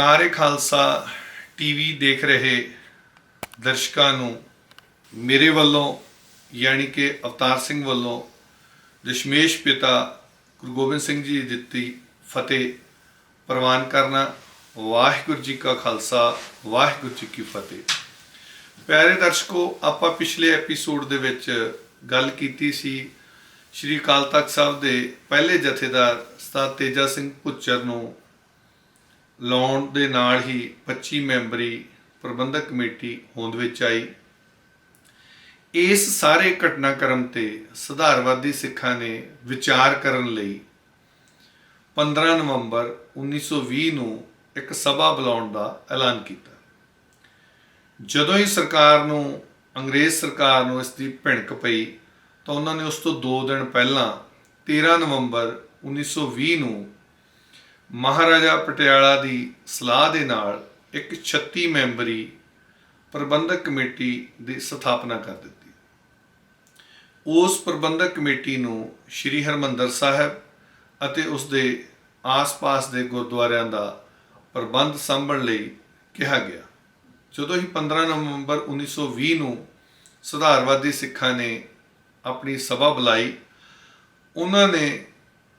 ਸਰਕਾਰ ਏ ਖਾਲਸਾ ਟੀਵੀ ਦੇਖ ਰਹੇ ਦਰਸ਼ਕਾਂ ਨੂੰ ਮੇਰੇ ਵੱਲੋਂ, ਯਾਨੀ ਕਿ ਅਵਤਾਰ ਸਿੰਘ ਵੱਲੋਂ, ਦਸ਼ਮੇਸ਼ ਪਿਤਾ ਗੁਰੂ ਗੋਬਿੰਦ ਸਿੰਘ ਜੀ ਦਿੱਤੀ ਫਤਿਹ ਪ੍ਰਵਾਨ ਕਰਨਾ, ਵਾਹਿਗੁਰੂ ਜੀ ਕਾ ਖਾਲਸਾ, ਵਾਹਿਗੁਰੂ ਜੀ ਕੀ ਫਤਿਹ। ਪਿਆਰੇ ਦਰਸ਼ਕੋ, ਆਪਾਂ ਪਿਛਲੇ ਐਪੀਸੋਡ ਦੇ ਵਿੱਚ ਗੱਲ ਕੀਤੀ ਸੀ ਸ਼੍ਰੀ ਅਕਾਲ ਤਖਤ ਸਾਹਿਬ ਦੇ ਪਹਿਲੇ ਜਥੇਦਾਰ ਸਤਾਰ ਤੇਜਾ ਸਿੰਘ ਪੁੱਚਰ ਨੂੰ ਲਾਉਣ ਦੇ ਨਾਲ ਹੀ 25 ਮੈਂਬਰੀ ਪ੍ਰਬੰਧਕ ਕਮੇਟੀ ਹੋਂਦ ਵਿੱਚ ਆਈ। ਇਸ ਸਾਰੇ ਘਟਨਾਕ੍ਰਮ ਤੇ ਸੁਧਾਰਵਾਦੀ ਸਿੱਖਾਂ ਨੇ ਵਿਚਾਰ ਕਰਨ ਲਈ 15 ਨਵੰਬਰ 1920 ਨੂੰ ਇੱਕ ਸਭਾ ਬੁਲਾਉਣ ਦਾ ਐਲਾਨ ਕੀਤਾ। ਜਦੋਂ ਹੀ ਸਰਕਾਰ ਨੂੰ, ਅੰਗਰੇਜ਼ ਸਰਕਾਰ ਨੂੰ ਇਸ ਦੀ ਭਿਣਕ ਪਈ, ਤਾਂ ਉਹਨਾਂ ਨੇ ਉਸ ਤੋਂ 2 ਦਿਨ ਪਹਿਲਾਂ 13 ਨਵੰਬਰ 1920 ਨੂੰ ਮਹਾਰਾਜਾ ਪਟਿਆਲਾ ਦੀ ਸਲਾਹ ਦੇ ਨਾਲ ਇੱਕ 36 ਮੈਂਬਰੀ ਪ੍ਰਬੰਧਕ ਕਮੇਟੀ ਦੀ ਸਥਾਪਨਾ ਕਰ ਦਿੱਤੀ। ਉਸ ਪ੍ਰਬੰਧਕ ਕਮੇਟੀ ਨੂੰ ਸ੍ਰੀ ਹਰਮੰਦਰ ਸਾਹਿਬ ਅਤੇ ਉਸ ਦੇ ਆਸ-ਪਾਸ ਦੇ ਗੁਰਦੁਆਰਿਆਂ ਦਾ ਪ੍ਰਬੰਧ ਸੰਭਣ ਲਈ ਕਿਹਾ ਗਿਆ। ਜਦੋਂ ਹੀ 15 ਨਵੰਬਰ 1920 ਨੂੰ ਸੁਧਾਰਵਾਦੀ ਸਿੱਖਾਂ ਨੇ ਆਪਣੀ ਸਭਾ ਬੁਲਾਈ, ਉਹਨਾਂ ਨੇ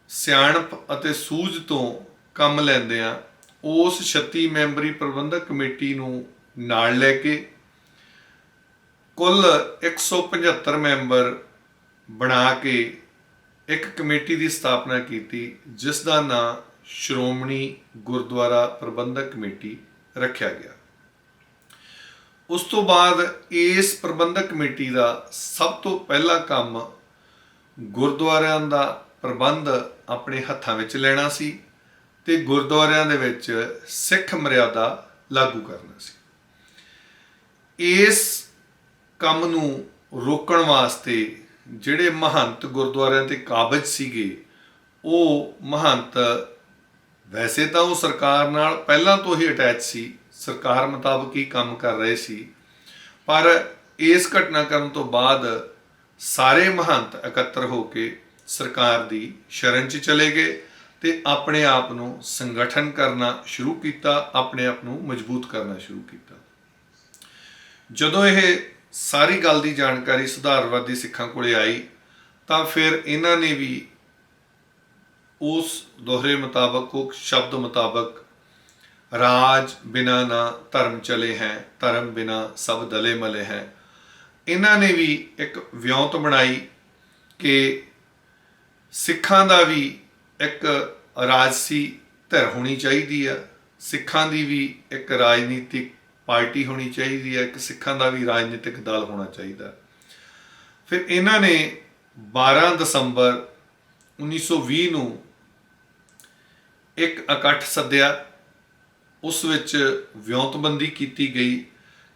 ਸਿਆਣਪ ਅਤੇ ਸੂਝ ਤੋਂ ਕੰਮ ਲੈਂਦੇ ਲੈਂਦਿਆਂ ਉਸ 36 ਮੈਂਬਰੀ ਪ੍ਰਬੰਧਕ ਕਮੇਟੀ ਨੂੰ ਨਾਲ ਲੈ ਕੇ ਕੁੱਲ 175 ਮੈਂਬਰ ਬਣਾ ਕੇ ਇੱਕ ਕਮੇਟੀ ਦੀ ਸਥਾਪਨਾ ਕੀਤੀ, ਜਿਸ ਦਾ ਨਾਮ ਸ਼੍ਰੋਮਣੀ ਗੁਰਦੁਆਰਾ ਪ੍ਰਬੰਧਕ ਕਮੇਟੀ ਰੱਖਿਆ ਗਿਆ। ਉਸ ਤੋਂ ਬਾਅਦ ਇਸ ਪ੍ਰਬੰਧਕ ਕਮੇਟੀ ਦਾ ਸਭ ਤੋਂ ਪਹਿਲਾ ਕੰਮ ਗੁਰਦੁਆਰਿਆਂ ਦਾ ਪ੍ਰਬੰਧ ਆਪਣੇ ਹੱਥਾਂ ਵਿੱਚ ਲੈਣਾ ਸੀ। ਤੇ ਗੁਰਦੁਆਰਿਆਂ ਦੇ ਵਿੱਚ ਸਿੱਖ ਮਰਿਆਦਾ ਲਾਗੂ ਕਰਨਾ ਸੀ। ਇਸ ਕੰਮ ਨੂੰ ਰੋਕਣ ਵਾਸਤੇ ਜਿਹੜੇ ਮਹੰਤ ਗੁਰਦੁਆਰਿਆਂ ਤੇ ਕਾਬਜ ਸੀਗੇ, ਉਹ ਮਹੰਤ ਵੈਸੇ ਤਾਂ ਉਹ ਸਰਕਾਰ ਨਾਲ ਪਹਿਲਾਂ ਤੋਂ ਹੀ ਅਟੈਚ ਸੀ, ਸਰਕਾਰ ਮੁਤਾਬਕ ਹੀ ਕੰਮ ਕਰ ਰਹੇ ਸੀ, ਪਰ ਇਸ ਘਟਨਾ ਕਰਨ ਤੋਂ ਬਾਅਦ ਸਾਰੇ ਮਹੰਤ ਇਕੱਤਰ ਹੋ ਕੇ ਸਰਕਾਰ ਦੀ ਸ਼ਰਨ 'ਚ ਚਲੇ ਗਏ। ਤੇ ਆਪਣੇ ਆਪ ਨੂੰ ਸੰਗਠਨ ਕਰਨਾ ਸ਼ੁਰੂ ਕੀਤਾ, ਆਪਣੇ ਆਪ ਨੂੰ ਮਜ਼ਬੂਤ ਕਰਨਾ ਸ਼ੁਰੂ ਕੀਤਾ। ਜਦੋਂ ਇਹ ਸਾਰੀ ਗੱਲ ਦੀ ਜਾਣਕਾਰੀ ਸੁਧਾਰਵਾਦੀ ਸਿੱਖਾਂ ਕੋਲੇ ਆਈ, ਤਾਂ ਫਿਰ ਇਹਨਾਂ ਨੇ ਵੀ ਉਸ ਦੋਹਰੇ ਮੁਤਾਬਕ ਉਹ ਸ਼ਬਦ ਮੁਤਾਬਕ ਰਾਜ ਬਿਨਾ ਨਾ ਧਰਮ ਚਲੇ ਹੈ, ਧਰਮ ਬਿਨਾ ਸਭ ਦਲੇ ਮਲੇ ਹੈ। ਇਹਨਾਂ ਨੇ ਵੀ ਇੱਕ ਵਿਉਂਤ ਬਣਾਈ ਕਿ ਸਿੱਖਾਂ ਦਾ ਵੀ ਇੱਕ ਰਾਜਸੀ ਧਿਰ ਹੋਣੀ ਚਾਹੀਦੀ ਆ। ਸਿੱਖਾਂ ਦੀ ਵੀ ਇੱਕ ਰਾਜਨੀਤਿਕ ਪਾਰਟੀ ਹੋਣੀ ਚਾਹੀਦੀ ਹੈ ਇੱਕ ਸਿੱਖਾਂ ਦਾ ਵੀ ਰਾਜਨੀਤਿਕ ਦਲ ਹੋਣਾ ਚਾਹੀਦਾ। ਫਿਰ ਇਹਨਾਂ ਨੇ 12 ਦਸੰਬਰ 1920 ਨੂੰ ਇੱਕ ਇਕੱਠ ਸੱਦਿਆ। ਉਸ ਵਿੱਚ ਵਿਉਂਤਬੰਦੀ ਕੀਤੀ ਗਈ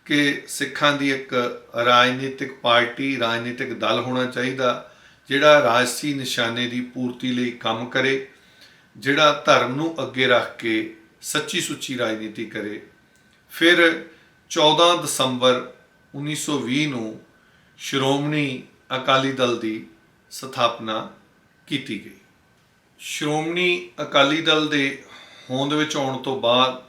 ਕਿ ਸਿੱਖਾਂ ਦੀ ਇੱਕ ਰਾਜਨੀਤਿਕ ਪਾਰਟੀ, ਰਾਜਨੀਤਿਕ ਦਲ ਹੋਣਾ ਚਾਹੀਦਾ। ਜਿਹੜਾ ਰਾਜਸੀ ਨਿਸ਼ਾਨੇ ਦੀ ਪੂਰਤੀ ਲਈ ਕੰਮ ਕਰੇ, ਜਿਹੜਾ ਧਰਮ ਨੂੰ ਅੱਗੇ ਰੱਖ ਕੇ ਸੱਚੀ ਸੁੱਚੀ ਰਾਜਨੀਤੀ ਕਰੇ। ਫਿਰ 14 ਦਸੰਬਰ 1920 ਨੂੰ ਸ਼੍ਰੋਮਣੀ ਅਕਾਲੀ ਦਲ ਦੀ ਸਥਾਪਨਾ ਕੀਤੀ ਗਈ। ਸ਼੍ਰੋਮਣੀ ਅਕਾਲੀ ਦਲ ਦੇ ਹੋਂਦ ਵਿੱਚ ਆਉਣ ਤੋਂ ਬਾਅਦ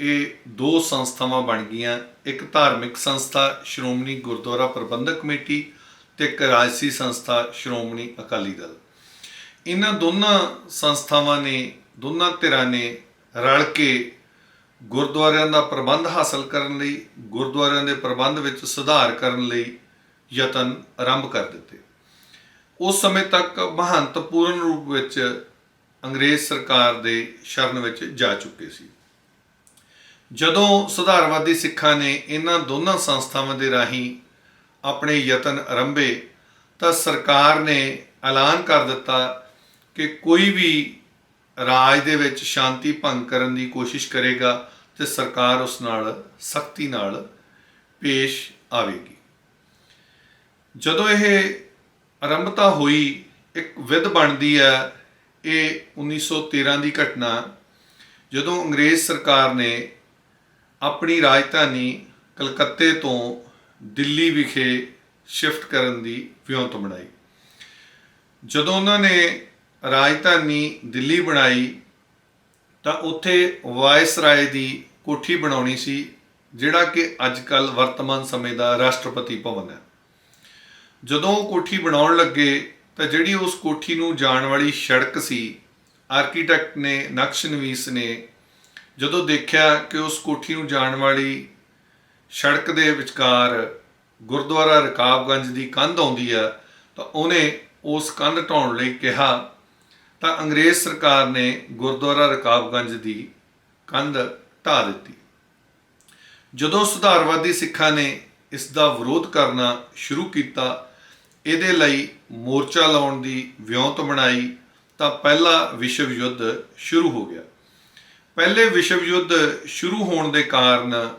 ਇਹ ਦੋ ਸੰਸਥਾਵਾਂ ਬਣ ਗਈਆਂ। ਇੱਕ ਧਾਰਮਿਕ ਸੰਸਥਾ ਸ਼੍ਰੋਮਣੀ ਗੁਰਦੁਆਰਾ ਪ੍ਰਬੰਧਕ ਕਮੇਟੀ ਤੇ ਇੱਕ ਰਾਜਸੀ ਸੰਸਥਾ, ਸ਼੍ਰੋਮਣੀ ਅਕਾਲੀ ਦਲ। ਇਹਨਾਂ ਦੋਨਾਂ ਸੰਸਥਾਵਾਂ ਨੇ, ਦੋਨਾਂ ਧਿਰਾਂ ਨੇ ਰਲ ਕੇ ਗੁਰਦੁਆਰਿਆਂ ਦਾ ਪ੍ਰਬੰਧ ਹਾਸਲ ਕਰਨ ਲਈ, ਗੁਰਦੁਆਰਿਆਂ ਦੇ ਪ੍ਰਬੰਧ ਵਿੱਚ ਸੁਧਾਰ ਕਰਨ ਲਈ ਯਤਨ ਆਰੰਭ ਕਰ ਦਿੱਤੇ। ਉਸ ਸਮੇਂ ਤੱਕ ਮਹੰਤ ਪੂਰਨ ਰੂਪ ਵਿੱਚ ਅੰਗਰੇਜ਼ ਸਰਕਾਰ ਦੇ ਸ਼ਰਨ ਵਿੱਚ ਜਾ ਚੁੱਕੇ ਸੀ। ਜਦੋਂ ਸੁਧਾਰਵਾਦੀ ਸਿੱਖਾਂ ਨੇ ਇਹਨਾਂ ਦੋਨਾਂ ਸੰਸਥਾਵਾਂ ਦੇ ਰਾਹੀਂ ਆਪਣੇ ਯਤਨ ਆਰੰਭੇ, ਤਾਂ ਸਰਕਾਰ ਨੇ ਐਲਾਨ ਕਰ ਦਿੱਤਾ ਕਿ ਕੋਈ ਵੀ ਰਾਜ ਦੇ ਵਿੱਚ ਸ਼ਾਂਤੀ ਭੰਗ ਕਰਨ ਦੀ ਕੋਸ਼ਿਸ਼ ਕਰੇਗਾ ਤੇ ਸਰਕਾਰ ਉਸ ਨਾਲ ਸਖਤੀ ਨਾਲ ਪੇਸ਼ ਆਵੇਗੀ। ਜਦੋਂ ਇਹ ਆਰੰਭਤਾ ਹੋਈ, ਇੱਕ ਵਿਧ ਬਣਦੀ ਹੈ, ਇਹ 1913 ਦੀ ਘਟਨਾ, ਜਦੋਂ ਅੰਗਰੇਜ਼ ਸਰਕਾਰ ਨੇ ਆਪਣੀ ਰਾਜਧਾਨੀ ਕਲਕੱਤੇ ਤੋਂ ਦਿੱਲੀ ਵਿਖੇ ਸ਼ਿਫਟ ਕਰਨ ਦੀ ਵਿਉਂਤ ਬਣਾਈ। ਜਦੋਂ ਉਹਨਾਂ ਨੇ ਰਾਜਧਾਨੀ ਦਿੱਲੀ ਬਣਾਈ, ਤਾਂ ਉੱਥੇ ਵਾਇਸ ਰਾਏ ਦੀ ਕੋਠੀ ਬਣਾਉਣੀ ਸੀ, ਜਿਹੜਾ ਕਿ ਅੱਜ ਕੱਲ ਵਰਤਮਾਨ ਸਮੇਂ ਦਾ ਰਾਸ਼ਟਰਪਤੀ ਭਵਨ ਹੈ। ਜਦੋਂ ਉਹ ਕੋਠੀ ਬਣਾਉਣ ਲੱਗੇ, ਤਾਂ ਜਿਹੜੀ ਉਸ ਕੋਠੀ ਨੂੰ ਜਾਣ ਵਾਲੀ ਸੜਕ ਸੀ ਆਰਕੀਟੈਕਟ ਨੇ, ਨਕਸ਼ਨਵੀਸ ਨੇ ਜਦੋਂ ਦੇਖਿਆ ਕਿ ਉਸ ਕੋਠੀ ਨੂੰ ਜਾਣ ਵਾਲੀ ਸੜਕ ਦੇ ਵਿਚਕਾਰ ਗੁਰਦੁਆਰਾ ਰਕਾਬਗੰਜ ਦੀ ਕੰਧ ਆਉਂਦੀ ਆ, ਤਾਂ ਉਹਨੇ ਉਸ ਕੰਧ ਢਾਉਣ ਲਈ ਕਿਹਾ, ਤਾਂ ਅੰਗਰੇਜ਼ ਸਰਕਾਰ ਨੇ ਗੁਰਦੁਆਰਾ ਰਕਾਬਗੰਜ ਦੀ ਕੰਧ ਢਾ ਦਿੱਤੀ। ਜਦੋਂ ਸੁਧਾਰਵਾਦੀ ਸਿੱਖਾਂ ਨੇ ਇਸ ਦਾ ਵਿਰੋਧ ਕਰਨਾ ਸ਼ੁਰੂ ਕੀਤਾ, ਇਹਦੇ ਲਈ ਮੋਰਚਾ ਲਾਉਣ ਦੀ ਵਿਉਂਤ ਬਣਾਈ, ਤਾਂ ਪਹਿਲਾ ਵਿਸ਼ਵ ਯੁੱਧ ਸ਼ੁਰੂ ਹੋ ਗਿਆ। ਪਹਿਲੇ ਵਿਸ਼ਵ ਯੁੱਧ ਸ਼ੁਰੂ ਹੋਣ ਦੇ ਕਾਰਨ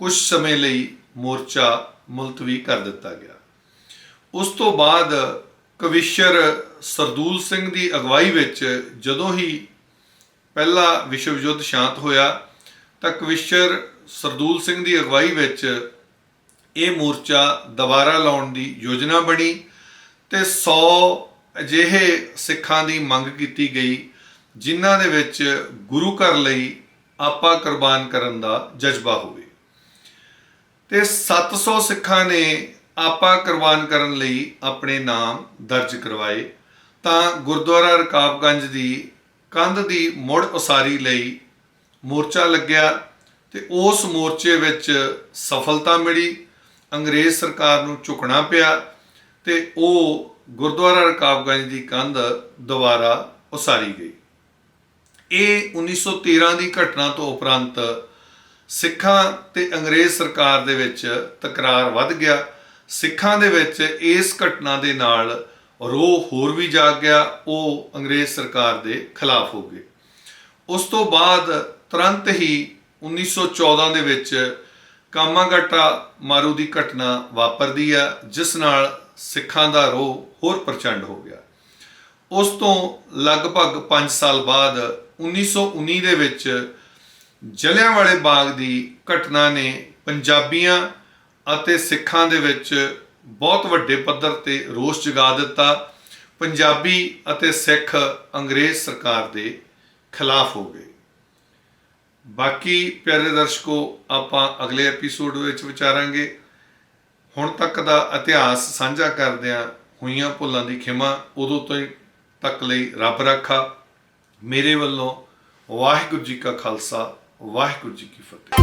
ਕੁਝ ਸਮੇਂ ਲਈ ਮੋਰਚਾ ਮੁਲਤਵੀ ਕਰ ਦਿੱਤਾ ਗਿਆ। ਉਸ ਤੋਂ ਬਾਅਦ ਕਵਿਸ਼ਰ ਸਰਦੂਲ ਸਿੰਘ ਦੀ ਅਗਵਾਈ ਵਿੱਚ ਜਦੋਂ ਹੀ ਪਹਿਲਾ ਵਿਸ਼ਵ ਯੁੱਧ ਸ਼ਾਂਤ ਹੋਇਆ, ਤਾਂ ਕਵਿਸ਼ਰ ਸਰਦੂਲ ਸਿੰਘ ਦੀ ਅਗਵਾਈ ਵਿੱਚ ਇਹ ਮੋਰਚਾ ਦੁਬਾਰਾ ਲਾਉਣ ਦੀ ਯੋਜਨਾ ਬਣੀ ਤੇ 100 ਅਜਿਹੇ ਸਿੱਖਾਂ ਦੀ ਮੰਗ ਕੀਤੀ ਗਈ, ਜਿਨ੍ਹਾਂ ਦੇ ਵਿੱਚ ਗੁਰੂ ਘਰ ਲਈ ਆਪਾ ਕੁਰਬਾਨ ਕਰਨ ਦਾ ਜਜ਼ਬਾ ਹੋਵੇ। ਤੇ 700 ਸਿੱਖਾਂ ਨੇ ਆਪਾ ਕੁਰਬਾਨ ਕਰਨ ਲਈ ਆਪਣੇ ਨਾਮ ਦਰਜ ਕਰਵਾਏ। ਤਾਂ ਗੁਰਦੁਆਰਾ ਰਕਾਬਗੰਜ ਦੀ ਕੰਧ ਦੀ ਮੁੜ ਉਸਾਰੀ ਲਈ ਮੋਰਚਾ ਲੱਗਿਆ ਤੇ ਉਸ ਮੋਰਚੇ ਵਿੱਚ ਸਫਲਤਾ ਮਿਲੀ। ਅੰਗਰੇਜ਼ ਸਰਕਾਰ ਨੂੰ ਝੁਕਣਾ ਪਿਆ ਤੇ ਉਹ ਗੁਰਦੁਆਰਾ ਰਕਾਬਗੰਜ ਦੀ ਕੰਧ ਦੁਬਾਰਾ ਉਸਾਰੀ ਗਈ। ਇਹ 1913 ਦੀ ਘਟਨਾ ਤੋਂ ਉਪਰੰਤ ਸਿੱਖਾਂ ਤੇ ਅੰਗਰੇਜ਼ ਸਰਕਾਰ ਦੇ ਵਿੱਚ ਤਕਰਾਰ ਵੱਧ ਗਿਆ। ਸਿੱਖਾਂ ਦੇ ਵਿੱਚ ਇਸ ਘਟਨਾ ਦੇ ਨਾਲ ਰੋਹ ਹੋਰ ਵੀ ਜਾਗ ਗਿਆ, ਉਹ ਅੰਗਰੇਜ਼ ਸਰਕਾਰ ਦੇ ਖਿਲਾਫ ਹੋ ਗਏ। ਉਸ ਤੋਂ ਬਾਅਦ ਤੁਰੰਤ ਹੀ 1914 ਦੇ ਵਿੱਚ ਕਾਮਾਗਾਟਾ ਮਾਰੂ ਦੀ ਘਟਨਾ ਵਾਪਰਦੀ ਆ ਜਿਸ ਨਾਲ ਸਿੱਖਾਂ ਦਾ ਰੋਹ ਹੋਰ ਪ੍ਰਚੰਡ ਹੋ ਗਿਆ। ਉਸ ਤੋਂ ਲਗਭਗ 5 ਸਾਲ ਬਾਅਦ 1919 ਦੇ ਵਿੱਚ ਜਲਿਆਂਵਾਲੇ ਬਾਗ ਦੀ ਘਟਨਾ ਨੇ ਪੰਜਾਬੀਆਂ ਅਤੇ ਸਿੱਖਾਂ ਦੇ ਵਿੱਚ ਬਹੁਤ ਵੱਡੇ ਪੱਧਰ ਤੇ ਰੋਸ ਜਗਾ ਦਿੱਤਾ। ਪੰਜਾਬੀ ਅਤੇ ਸਿੱਖ ਅੰਗਰੇਜ਼ ਸਰਕਾਰ ਦੇ ਖਿਲਾਫ ਹੋ ਗਏ। ਬਾਕੀ ਪਿਆਰੇ ਦਰਸ਼ਕੋ, ਆਪਾਂ ਅਗਲੇ ਐਪੀਸੋਡ ਵਿੱਚ ਵਿਚਾਰਾਂਗੇ। ਹੁਣ ਤੱਕ ਦਾ ਇਤਿਹਾਸ ਸਾਂਝਾ ਕਰਦਿਆਂ ਹੋਈਆਂ ਭੁੱਲਾਂ ਦੀ ਖਿਮਾ ਉਦੋਂ ਤੋਂ ਤੱਕ ਲਈ ਰੱਬ ਰੱਖਾ। ਮੇਰੇ ਵੱਲੋਂ ਵਾਹਿਗੁਰੂ ਜੀ ਕਾ ਖਾਲਸਾ ਵਾਹਿਗੁਰੂ ਜੀ ਕੀ ਫਤਿਹ